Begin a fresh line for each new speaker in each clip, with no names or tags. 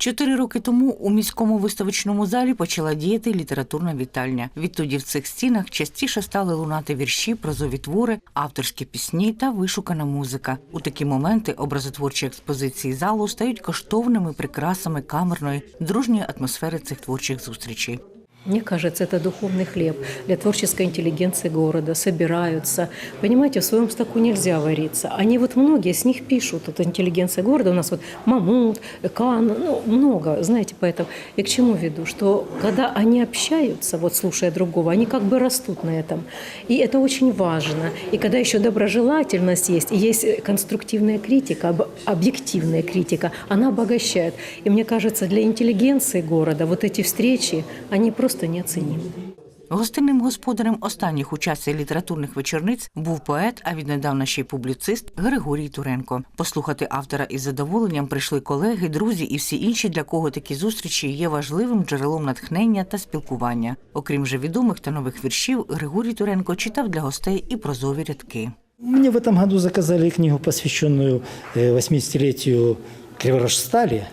Чотири роки тому у міському виставочному залі почала діяти літературна вітальня. Відтоді в цих стінах частіше стали лунати вірші, прозові твори, авторські пісні та вишукана музика. У такі моменти образотворчі експозиції залу стають коштовними прикрасами камерної дружньої атмосфери цих творчих зустрічей.
Мне кажется, это духовный хлеб для творческой интеллигенции города. Собираются. Понимаете, в своем стаку нельзя вариться. Они вот многие с них пишут. Это интеллигенция города. У нас вот Мамут, Кан, ну, много, знаете, поэтому. Я к чему веду? Что когда они общаются, вот слушая другого, они как бы растут на этом. И это очень важно. И когда еще доброжелательность есть, и есть конструктивная критика, об- объективная критика, она обогащает. И мне кажется, для интеллигенции города вот эти встречи, они просто неоценимы.
Гостинним господарем останніх у часі літературних вечорниць був поет, а віднедавна ще й публіцист Григорій Туренко. Послухати автора із задоволенням прийшли колеги, друзі і всі інші, для кого такі зустрічі є важливим джерелом натхнення та спілкування. Окрім же відомих та нових віршів, Григорій Туренко читав для гостей і прозові рядки.
Мне в этом году заказали книгу, посвященную э, 80-летию Криворожстали.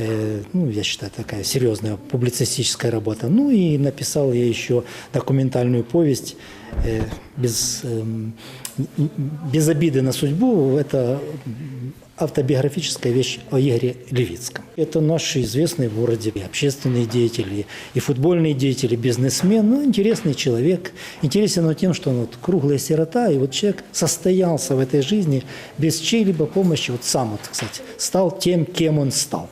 Э, Ну, я считаю, такая серьезная публицистическая работа. Ну и написал я еще документальную повесть э, без, эм, без обиды на судьбу. Это автобиографическая вещь о Игоре Левицком. Это наши известные в городе и общественные деятели, и футбольные деятели, бизнесмен. Ну, интересный человек. Интересен он тем, что он вот круглая сирота, и вот человек состоялся в этой жизни без чьей-либо помощи. Вот сам, вот, кстати, стал тем, кем он стал.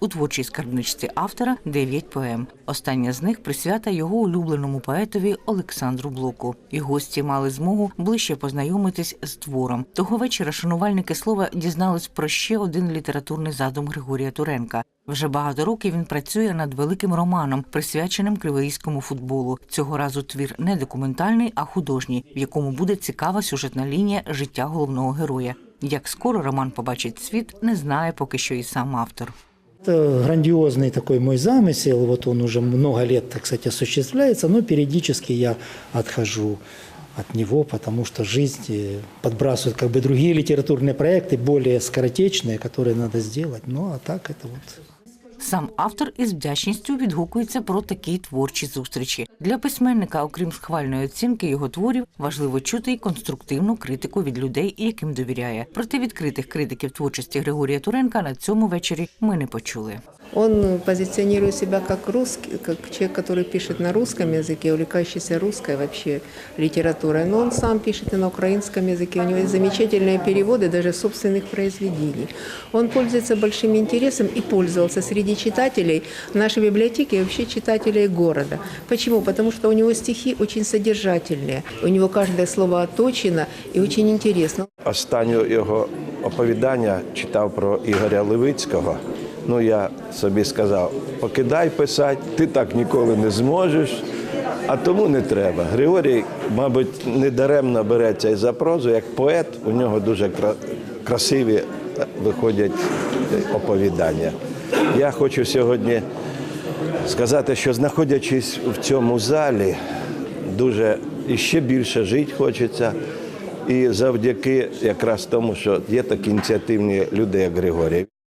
У творчій скарбничці автора дев'ять поем. Остання з них присвята його улюбленому поетові Олександру Блоку. І гості мали змогу ближче познайомитись з твором. Того вечора шанувальники слова дізнались про ще один літературний задум Григорія Туренка. Вже багато років він працює над великим романом, присвяченим криворізькому футболу. Цього разу твір не документальний, а художній, в якому буде цікава сюжетна лінія життя головного героя. Як скоро роман побачить світ, не знає поки що і сам автор.
Это грандиозный такой мой замысел, вот он уже много лет, так сказать, осуществляется, но периодически я отхожу от него, потому что жизнь э, подбрасывает как бы другие литературные проекты, более скоротечные, которые надо сделать. Ну, а так это вот
Сам автор із вдячністю відгукується про такі творчі зустрічі. Для письменника, окрім схвальної оцінки його творів, важливо чути й конструктивну критику від людей, яким довіряє. Проте відкритих критиків творчості Григорія Туренка на цьому вечорі ми не почули.
Он позиционирует себя как русский, как человек, который пишет на русском языке, увлекающийся русской вообще литературой. Но он сам пишет и на украинском языке. У него есть замечательные переводы даже собственных произведений. Он пользуется большим интересом и пользовался среди читателей нашей библиотеки и вообще читателей города. Почему? Потому что у него стихи очень содержательные. У него каждое слово оточено и очень интересно.
Останнє його оповідання читав про Ігоря Левицького. Ну, я собі сказав, покидай писати, ти так ніколи не зможеш, а тому не треба. Григорій, мабуть, недаремно береться і за прозу, як поет, у нього дуже красиві виходять оповідання. Я хочу сьогодні сказати, що знаходячись в цьому залі, дуже і ще більше жити хочеться. І завдяки якраз тому, що є такі ініціативні люди, як Григорій.